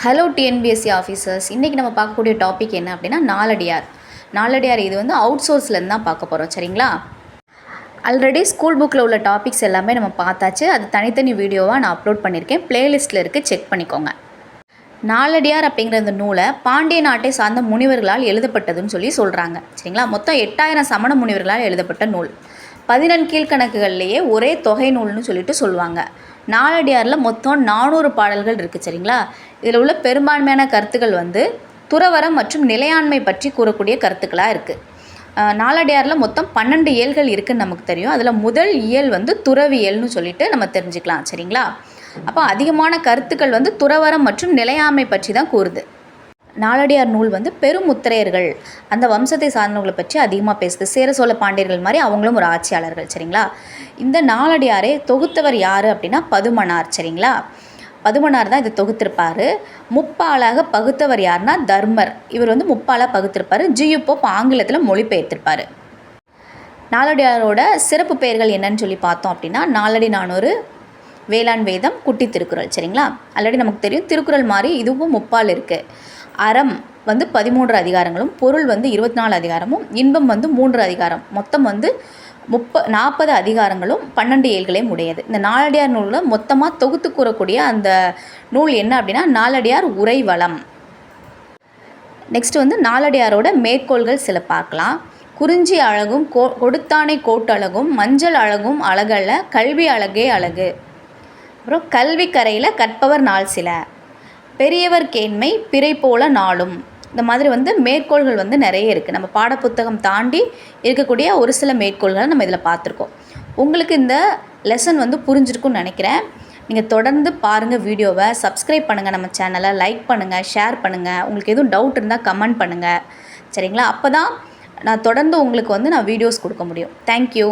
Hello TNPSC officers இன்றைக்கி நம்ம பார்க்கக்கூடிய டாபிக் என்ன அப்படின்னா நாலடியார் நாலடியார் இது வந்து அவுட் சோர்ஸ்லேருந்து தான் பார்க்க போகிறோம் சரிங்களா? ஆல்ரெடி ஸ்கூல் புக்கில் உள்ள டாபிக்ஸ் எல்லாமே நம்ம பார்த்தாச்சு. அது தனித்தனி வீடியோவாக நான் அப்லோட் பண்ணியிருக்கேன். ப்ளேலிஸ்ட்டில் இருக்குது செக் பண்ணிக்கோங்க. நாலடியார் அப்படிங்கிற இந்த நூலை பாண்டிய நாட்டை சார்ந்த முனிவர்களால் எழுதப்பட்டதுன்னு சொல்லி சொல்கிறாங்க சரிங்களா? மொத்தம் எட்டாயிரம் சமண முனிவர்களால் எழுதப்பட்ட நூல். பதினெண் கீழ்கணக்குகள்லேயே ஒரே தொகை நூல்னு சொல்லிட்டு சொல்லுவாங்க. நாலடியாரில் மொத்தம் நானூறு பாடல்கள் இருக்குது சரிங்களா? இதில் உள்ள பெரும்பான்மையான கருத்துக்கள் வந்து துறவரம் மற்றும் நிலையாண்மை பற்றி கூறக்கூடிய கருத்துக்களாக இருக்குது நாலடியாரில் மொத்தம் பன்னெண்டு இயல்கள் இருக்குதுன்னு நமக்கு தெரியும். அதில் முதல் இயல் வந்து துறவியல்னு சொல்லிட்டு நம்ம தெரிஞ்சுக்கலாம் சரிங்களா? அப்போ அதிகமான கருத்துக்கள் வந்து துறவரம் மற்றும் நிலையாமை பற்றி தான் கூறுது. நாலடியார் நூல் வந்து பெருமுத்திரையர்கள். அந்த வம்சத்தை சார்ந்தவங்களை பற்றி அதிகமாக பேசுது. சேர சோழ பாண்டியர்கள் மாதிரி அவங்களும் ஒரு ஆட்சியாளர்கள் சரிங்களா? இந்த நாலடியாரை தொகுத்தவர் யார் அப்படின்னா பதுமனார் சரிங்களா? பதுமனார் தான் இதை தொகுத்திருப்பார். முப்பாலாக பகுத்தவர் யாருன்னா தர்மர். இவர் வந்து முப்பாலாக பகுத்திருப்பார். ஜியு போப் ஆங்கிலத்தில் மொழிபெயர்த்திருப்பார். நாலடியாரோட சிறப்பு பெயர்கள் என்னன்னு சொல்லி பார்த்தோம் அப்படின்னா நாலடி நானூறு வேளாண் வேதம் குட்டி திருக்குறள் சரிங்களா? ஆல்ரெடி நமக்கு தெரியும். திருக்குறள் மாதிரி இதுவும் முப்பால் இருக்குது அறம் வந்து பதிமூன்று அதிகாரங்களும் பொருள் வந்து இருபத்தி நாலு அதிகாரமும் இன்பம் வந்து மூன்று அதிகாரம். மொத்தம் வந்து முப்ப நாற்பது அதிகாரங்களும் பன்னெண்டு ஏழ்களையும் உடையது. இந்த நாலடியார் நூலில் மொத்தமாக தொகுத்து கூறக்கூடிய அந்த நூல் என்ன அப்படின்னா நாலடியார் உரைவளம் நெக்ஸ்ட் வந்து நாலடியாரோட மேற்கோள்கள் சில பார்க்கலாம். குறிஞ்சி அழகும் கோ கொடுத்தானை கோட்டழகும் மஞ்சள் அழகும் அழகல்ல கல்வி அழகே அழகு. அப்புறம் கல்வி கரையில் கற்பவர் நாள் சில. பெரியவர் கேண்மை பிறை போல நாளும். இந்த மாதிரி வந்து மேற்கோள்கள் வந்து நிறைய இருக்குது நம்ம பாடப்புத்தகம் தாண்டி இருக்கக்கூடிய ஒரு சில மேற்கோள்களை நம்ம இதில் பார்த்துருக்கோம். உங்களுக்கு இந்த லெசன் வந்து புரிஞ்சிருக்கும்னு நினைக்கிறேன். நீங்கள் தொடர்ந்து பாருங்கள் வீடியோவை. சப்ஸ்கிரைப் பண்ணுங்கள் நம்ம சேனலை லைக் பண்ணுங்கள் ஷேர் பண்ணுங்கள் உங்களுக்கு எதுவும் டவுட் இருந்தால் கமெண்ட் பண்ணுங்கள் சரிங்களா? அப்போ தான் நான் தொடர்ந்து உங்களுக்கு வந்து நான் வீடியோஸ் கொடுக்க முடியும். தேங்க்யூ